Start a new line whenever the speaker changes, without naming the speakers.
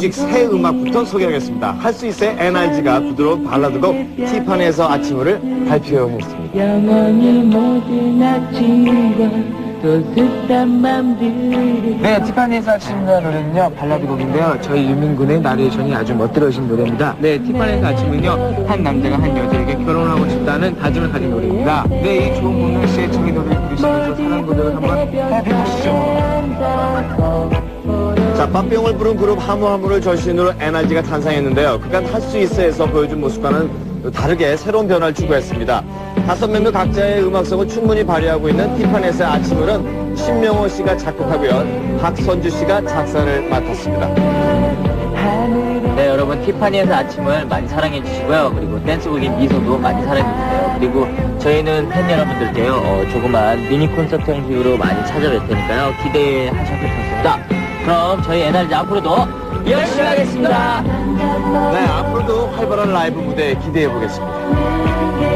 뮤직 새 음악부터 소개하겠습니다. 할 수 있어의 NRG가 부드러운 발라드곡 티파니에서 아침을 발표했습니다.
영원히 모든 아침과
네, 티파니에서 아침과 노래는요, 발라드 곡인데요. 저희 유민군의 나레이션이 아주 멋들어진 노래입니다. 네, 티파니에서 아침은요, 한 남자가 한 여자에게 결혼하고 싶다는 다짐을 가진 노래입니다. 네, 이 좋은 공명 씨의 청의 노래를 들으시면서 사랑 고백을 한번 해보시죠.
자, 빠삐용을 부른 그룹 하무하무를 전신으로 NRG가 탄생했는데요. 그간 할 수 있어에서 보여준 모습과는 다르게 새로운 변화를 추구했습니다. 다섯 멤버 각자의 음악성을 충분히 발휘하고 있는 티파니에서의 아침을은 신명호 씨가 작곡하고요. 박선주 씨가 작사를 맡았습니다.
네, 여러분 티파니에서 아침을 많이 사랑해 주시고요. 그리고 댄스곡인 미소도 많이 사랑해 주세요. 그리고 저희는 팬 여러분들께요, 어, 조그만 미니 콘서트 형식으로 많이 찾아뵐 테니까요. 기대하셔도 좋습니다. 그럼 저희 에너지 앞으로도 열심히 하겠습니다.
네, 앞으로도 활발한 라이브 무대 기대해 보겠습니다.